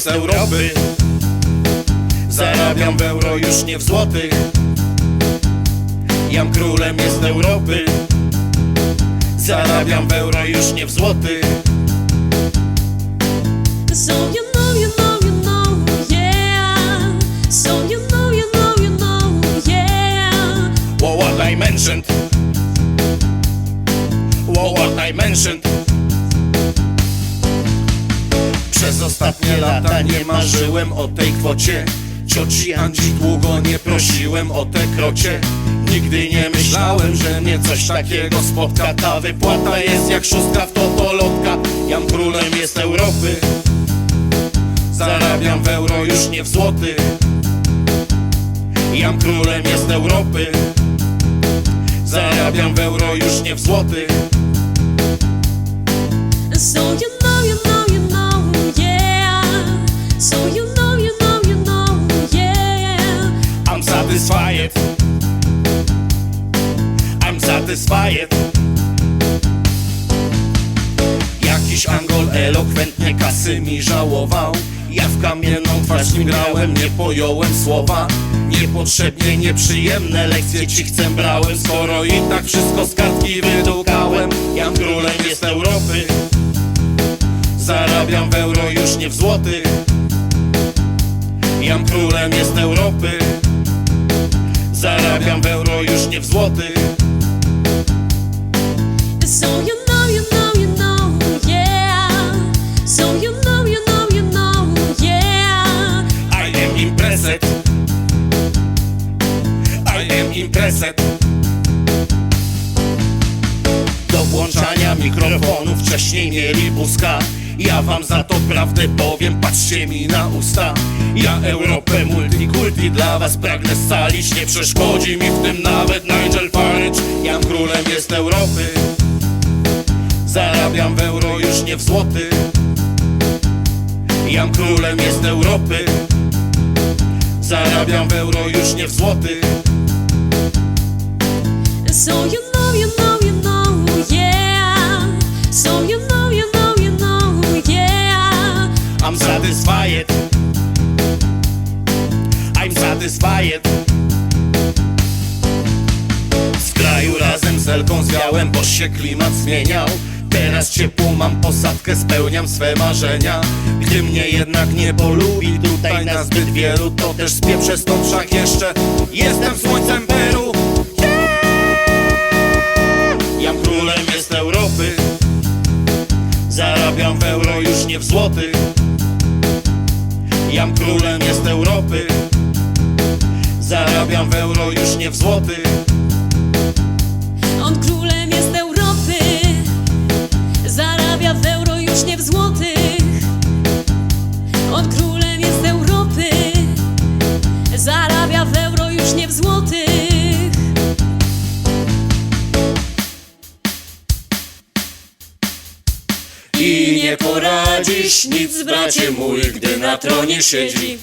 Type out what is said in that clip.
Jest Europy. Zarabiam w euro, już nie w złotych. Jam królem jest Europy. Zarabiam w euro, już nie w złotych. So you know, you know, you know, yeah. So you know, you know, you know, yeah. Well, what I mentioned? Well, what I mentioned Przez ostatnie lata nie marzyłem o tej kwocie. Cioci Andzi długo nie prosiłem o te krocie. Nigdy nie myślałem, że mnie coś takiego spotka. Ta wypłata jest jak szóstka w totolotka Jam królem jest Europy. Zarabiam w euro, już nie w złotych Jam królem jest Europy. Zarabiam w euro, już nie w złotych So you satisfied. I'm satisfied. Jakiś Angol elokwentnie kasy mi żałował. Ja w kamienną twarz nim grałem, nie pojąłem słowa. Niepotrzebnie nieprzyjemne lekcje ci chcę brałem. Skoro i tak wszystko z kartki wydłukałem Jam królem jest Europy Zarabiam w euro, już nie w złotych Jam królem jest Europy Zarabiam w euro, już nie w złotych So you know, you know, you know, yeah. So you know, you know, you know, yeah. I am impressed I am impressed Do włączania mikrofonu wcześniej mieli buzka ja wam za to prawdę powiem, patrzcie mi na usta. Ja Europę multikulti dla was pragnę scalić Nie przeszkodzi mi w tym nawet Nigel Farage. Jam królem jest Europy Zarabiam w euro, już nie w złotych Jam królem jest Europy Zarabiam w euro, już nie w złotych So you I'm satisfied. I'm satisfied. Z kraju razem z Elką zwiałem, bo się klimat zmieniał. Teraz ciepło mam posadkę, spełniam swe marzenia. Gdy mnie jednak nie polubi tutaj na zbyt wielu To też spieprzę stąd wszak jeszcze. Jestem słońcem Peru. Jam królem jest Europy. Zarabiam w euro, już nie w złotych Jam królem jest Europy Zarabiam w euro, już nie w złotych On królem jest Europy. Zarabia w euro, już nie w złotych. On królem jest Europy. Zarabia w euro, już nie w złotych. I nie poradzisz nic, bracie mój, gdy na tronie siedzi